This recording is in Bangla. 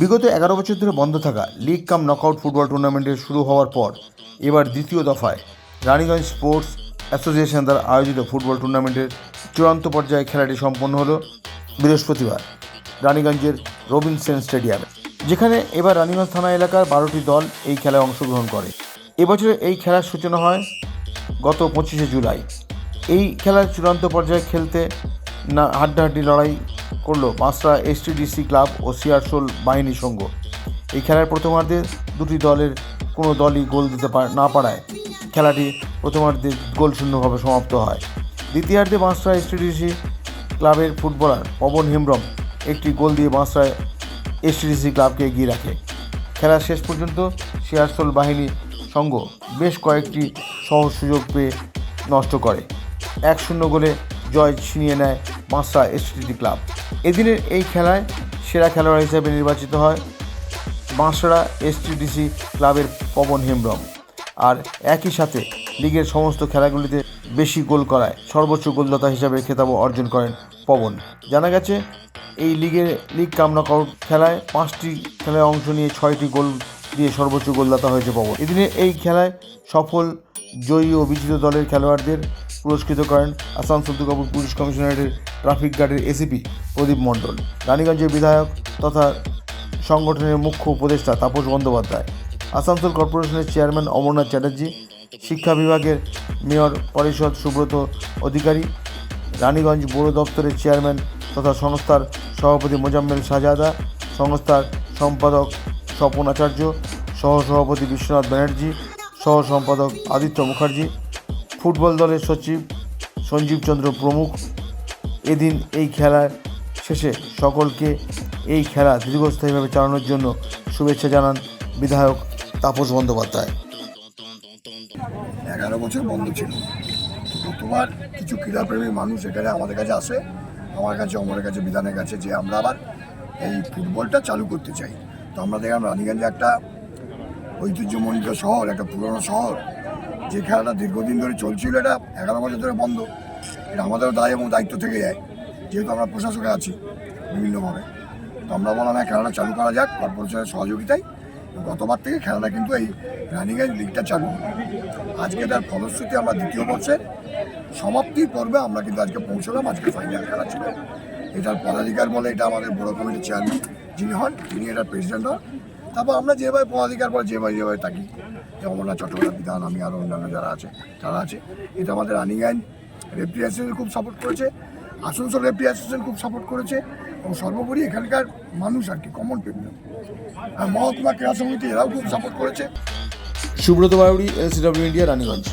বিগত এগারো বছর ধরে বন্ধ থাকা লিগ কাম নকআউট ফুটবল টুর্নামেন্টের শুরু হওয়ার পর, এবার দ্বিতীয় দফায় রানীগঞ্জ স্পোর্টস অ্যাসোসিয়েশন দ্বারা আয়োজিত ফুটবল টুর্নামেন্টের চূড়ান্ত পর্যায়ে খেলাটি সম্পন্ন হল বৃহস্পতিবার রানীগঞ্জের রবিনসেন স্টেডিয়ামে যেখানে এবার রানীগঞ্জ থানা এলাকার বারোটি দল এই খেলায় অংশগ্রহণ করে। এবছরে এই খেলার সূচনা হয় গত পঁচিশে জুলাই। এই খেলার চূড়ান্ত পর্যায়ে খেলতে না হাড্ডাহাড্ডি লড়াই করল পাঁচটা এসটিডিসি ক্লাব ও সিআরসোল বাহিনী সংঘ। এই খেলার প্রথমার্ধে দুটি দলের কোনো দলই গোল দিতে না পারায়। খেলাটি প্রথমার্ধে গোল শূন্যভাবে সমাপ্ত হয়। দ্বিতীয়ার্ধে বাঁশরা এসটিডিসি ক্লাবের ফুটবলার পবন হেমব্রম একটি গোল দিয়ে বাঁশরায় এসটিডিসি ক্লাবকে এগিয়ে রাখে। খেলার শেষ পর্যন্ত সিয়ারসোল বাহিনী সঙ্গ বেশ কয়েকটি সহজ সুযোগ পেয়ে নষ্ট করে। এক শূন্য গোলে জয় ছিনিয়ে নেয় মাসরা এসটিডি ক্লাব। এদিনের এই খেলায় সেরা খেলোয়াড় হিসেবে নির্বাচিত হয় বাঁশড়া এসটিডিসি ক্লাবের পবন হেমব্রম। আর একই সাথে লিগের সমস্ত খেলাগুলিতে বেশি গোল করায় সর্বোচ্চ গোলদাতা হিসাবে খেতাবও অর্জন করেন পবন। জানা গেছে, এই লিগের লিগ কাম নকআউট খেলায় পাঁচটি খেলায় অংশ নিয়ে ছয়টি গোল দিয়ে সর্বোচ্চ গোলদাতা হয়েছে পবন। এদিনে এই খেলায় সফল জয়ী ও বিজিত দলের খেলোয়াড়দের পুরস্কৃত করেন আসানসোল দুর্গাপুর পুলিশ কমিশনারেটের ট্রাফিক গার্ডের এসিপি প্রদীপ মণ্ডল। রানীগঞ্জের বিধায়ক তথা সংগঠনের মুখ্য উপদেষ্টা তাপস বন্দ্যোপাধ্যায়। আসানসোল কর্পোরেশনের চেয়ারম্যান অমরনাথ চ্যাটার্জি, শিক্ষা বিভাগের মেয়র পরিষদ সুব্রত অধিকারী, রানীগঞ্জ পৌর দপ্তরের চেয়ারম্যান তথা সংস্থার সভাপতি মোজাম্মেল শাহজাদা সংস্থার সম্পাদক স্বপন আচার্য সহ সভাপতি বিশ্বনাথ ব্যানার্জি সহ সম্পাদক আদিত্য মুখার্জি ফুটবল দলের সচিব সঞ্জীব চন্দ্র প্রমুখ। এদিন এই খেলার শেষে সকলকে এই খেলা দীর্ঘস্থায়ীভাবে চালানোর জন্য শুভেচ্ছা জানান বিধায়ক তাপস বন্দ্যোপাধ্যায়। এগারো বছর বন্ধ ছিল। গতবার কিছু ক্রীড়াপ্রেমী মানুষ এখানে আমাদের কাছে আসে। আমার কাছে, অমরের কাছে, বিধানের কাছে যে আমরা আবার এই ফুটবলটা চালু করতে চাই। তো আমরা দেখলাম রানীগঞ্জে একটা ঐতিহ্যমণ্ডিত শহর, একটা পুরনো শহর। যে খেলাটা দীর্ঘদিন ধরে চলছিল, এটা এগারো বছর ধরে বন্ধ। এটা আমাদেরও দায় এবং দায়িত্ব থেকে যায়। যেহেতু আমরা প্রশাসকে আছি বিভিন্নভাবে। তো আমরা বললাম হ্যাঁ খেলাটা চালু করা যাক কর্পোরেশনের সহযোগিতায়। গতবার থেকে খেলাটা কিন্তু এই রানিগঞ্জ লিগটা চালু আজকে তার ফলশ্রুতি আমরা দ্বিতীয় বর্ষের সমাপ্তি পর্বে আমরা কিন্তু আজকে পৌঁছলাম, আজকে ফাইনাল খেলা ছিল। এটার পদাধিকার বলে এটা আমাদের বড় কমিটির চেয়ারম্যান যিনি হন, তিনি এটার প্রেসিডেন্ট হন। তারপর আমরা যেভাবে পদাধিকার পর যেভাবে যেভাবে থাকি। যেমন আমরা চট্টগ্রাম বিধান, আমি আরও অন্যান্য যারা আছে, তারা আছে। এটা আমাদের রানিগঞ্জ রেফ্রি অ্যাসোসিয়েশন খুব সাপোর্ট করেছে। আসানসোল রেফ্রি অ্যাসোসিয়েশন খুব সাপোর্ট করেছে। এবং সর্বোপরি এখানকার মানুষ আর কি কমন পিপল আর মহকুমা ক্রীড়া সমিতি, এরাও খুব সাপোর্ট করেছে। Subrata Bauri LCW India Raniganj.